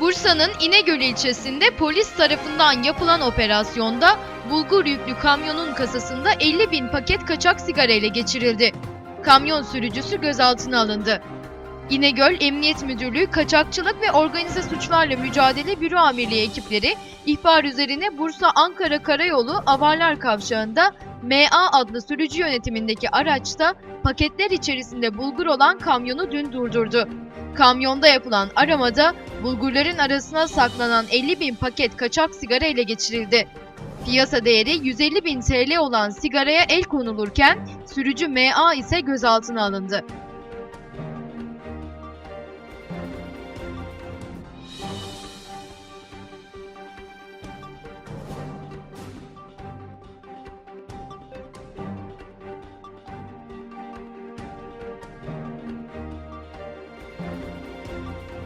Bursa'nın İnegöl ilçesinde polis tarafından yapılan operasyonda bulgur yüklü kamyonun kasasında 50 bin paket kaçak sigara ele geçirildi. Kamyon sürücüsü gözaltına alındı. İnegöl Emniyet Müdürlüğü Kaçakçılık ve Organize Suçlarla Mücadele Büro Amirliği ekipleri ihbar üzerine Bursa-Ankara Karayolu Avarlar Kavşağı'nda MA adlı sürücü yönetimindeki araçta paketler içerisinde bulgur olan kamyonu dün durdurdu. Kamyonda yapılan aramada bulgurların arasına saklanan 50 bin paket kaçak sigara ele geçirildi. Piyasa değeri 150 bin TL olan sigaraya el konulurken sürücü MA ise gözaltına alındı.